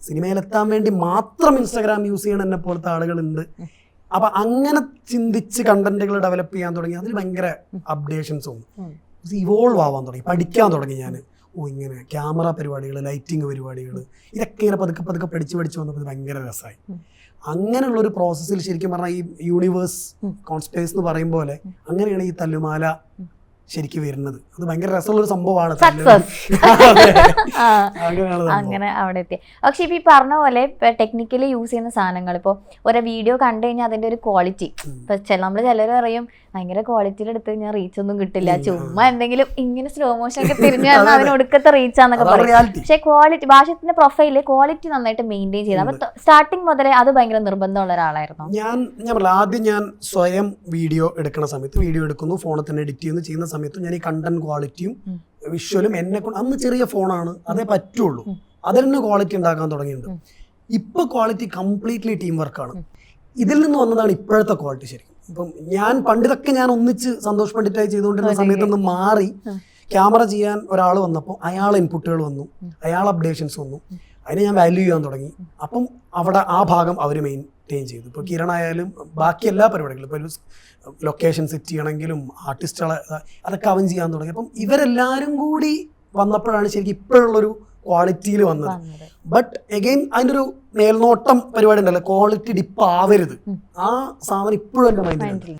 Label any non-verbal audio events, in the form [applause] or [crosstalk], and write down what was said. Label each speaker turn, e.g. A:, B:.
A: സിനിമയിലെത്താൻ വേണ്ടി മാത്രം Instagram use ചെയ്യണം എന്നെ പോലത്തെ ആളുകളുണ്ട്. അപ്പൊ അങ്ങനെ ചിന്തിച്ച് കണ്ടന്റുകൾ ഡെവലപ്പ് ചെയ്യാൻ തുടങ്ങി. അതിൽ ഭയങ്കര അപ്ഡേഷൻസ്. ഇവോൾവ് ആവാൻ തുടങ്ങി. പഠിക്കാൻ തുടങ്ങി ഞാൻ ഓ ഇങ്ങനെ ക്യാമറ പരിപാടികൾ ലൈറ്റിംഗ് പരിപാടികൾ ഇതൊക്കെ ഇങ്ങനെ പതുക്കെ പതുക്കെ പഠിച്ച് പഠിച്ച് വന്നപ്പോൾ ഇത് ഭയങ്കര രസമായി
B: ഉം.
A: അങ്ങനെയുള്ള ഒരു പ്രോസസ്സിൽ ശരിക്കും പറഞ്ഞാൽ ഈ യൂണിവേഴ്സ്
B: കോൺസ്റ്റേഴ്സ്
A: കോൺസ്പേസ് എന്ന് പറയും പോലെ അങ്ങനെയാണ് ഈ തല്ലുമാല. ശരിക്കും വരുന്നത്. അത് ഭയങ്കര രസമുള്ള ഒരു സംഭവമാണ്. [laughs]
B: അങ്ങനെ അവിടെ എത്തി. പക്ഷെ ഇപ്പൊ ഈ പറഞ്ഞ പോലെ ഇപ്പൊ ടെക്നിക്കലി യൂസ് ചെയ്യുന്ന സാധനങ്ങൾ ഇപ്പോൾ ഒരു വീഡിയോ കണ്ടു കഴിഞ്ഞാൽ അതിന്റെ ഒരു ക്വാളിറ്റി. ഇപ്പൊ ചില നമ്മൾ ചിലർ പറയും ഭയങ്കര ക്വാളിറ്റിയിൽ എടുത്ത് കഴിഞ്ഞാൽ റീച്ച് ഒന്നും കിട്ടില്ല. ചുമ്മാ എന്തെങ്കിലും ഇങ്ങനെ സ്ലോ മോഷൻ ഒക്കെ തിരിഞ്ഞു
A: തന്നെ
B: തന്നാൽ അതിന് ഒടുക്കത്തെ റീച്ച്
A: ആണെന്നൊക്കെ
B: പറയും. പക്ഷെ ക്വാളിറ്റി ഭാഷത്തിന്റെ പ്രൊഫൈൽ ക്വാളിറ്റി നന്നായിട്ട് മെയിന്റെയിൻ ചെയ്ത്. അപ്പൊ സ്റ്റാർട്ടിങ് മുതലേ അത് ഭയങ്കര നിർബന്ധമുള്ള ഒരാളായിരുന്നു.
A: ഞാൻ ഞാൻ ആദ്യം ഞാൻ സ്വയം വീഡിയോ എടുക്കുന്ന സമയത്ത് വീഡിയോ എടുക്കുന്നു ഫോണിൽ തന്നെ എഡിറ്റ് ചെയ്യുന്നു ചെയ്യുന്ന സമയത്ത് ഞാൻ ഈ കണ്ടന്റ് ക്വാളിറ്റിയും വിഷ്വലും എന്നെ കൊണ്ട് അന്ന് ചെറിയ ഫോണാണ് അതേ പറ്റുള്ളൂ. അതിൽ തന്നെ ക്വാളിറ്റി ഉണ്ടാക്കാൻ തുടങ്ങിയിട്ടുണ്ട്. ഇപ്പൊ ക്വാളിറ്റി കംപ്ലീറ്റ്ലി ടീം വർക്കാണ് ഇതിൽ നിന്ന് വന്നതാണ് ഇപ്പോഴത്തെ ക്വാളിറ്റി ശരിക്കും. ഇപ്പം ഞാൻ പണ്ടിതൊക്കെ ഞാൻ ഒന്നിച്ച് സന്തോഷ് പണ്ഡിറ്റായി ചെയ്തുകൊണ്ടിരുന്ന
B: സമയത്ത്
A: നിന്ന് മാറി ക്യാമറ ചെയ്യാൻ ഒരാൾ വന്നപ്പോൾ അയാൾ ഇൻപുട്ടുകൾ വന്നു. അയാൾ അപ്ഡേഷൻസ് വന്നു. അതിനെ ഞാൻ വാല്യൂ ചെയ്യാൻ തുടങ്ങി. അപ്പം അവിടെ ആ ഭാഗം അവർ മെയിന്റെയിൻ ചെയ്തു. ഇപ്പോൾ കിരൺ ആയാലും ബാക്കി എല്ലാ പരിപാടികളും ഇപ്പോൾ ഒരു ലൊക്കേഷൻ സെറ്റ് ചെയ്യണമെങ്കിലും ആർട്ടിസ്റ്റുകളെ അതൊക്കെ അവൻ ചെയ്യാൻ തുടങ്ങി. അപ്പം ഇവരെല്ലാവരും കൂടി വന്നപ്പോഴാണ് ശരിക്കും ഇപ്പോഴുള്ളൊരു ക്വാളിറ്റിയിൽ വന്നത്. ബട്ട് എഗെയിൻ അതിന്റെ ഒരു മേൽനോട്ടം പരിപാടി ഉണ്ടല്ലോ. ക്വാളിറ്റി ഡിപ്പ് ആവരുത്. ആ സാധനം ഇപ്പോഴും എന്റെ മൈൻഡിലുണ്ട്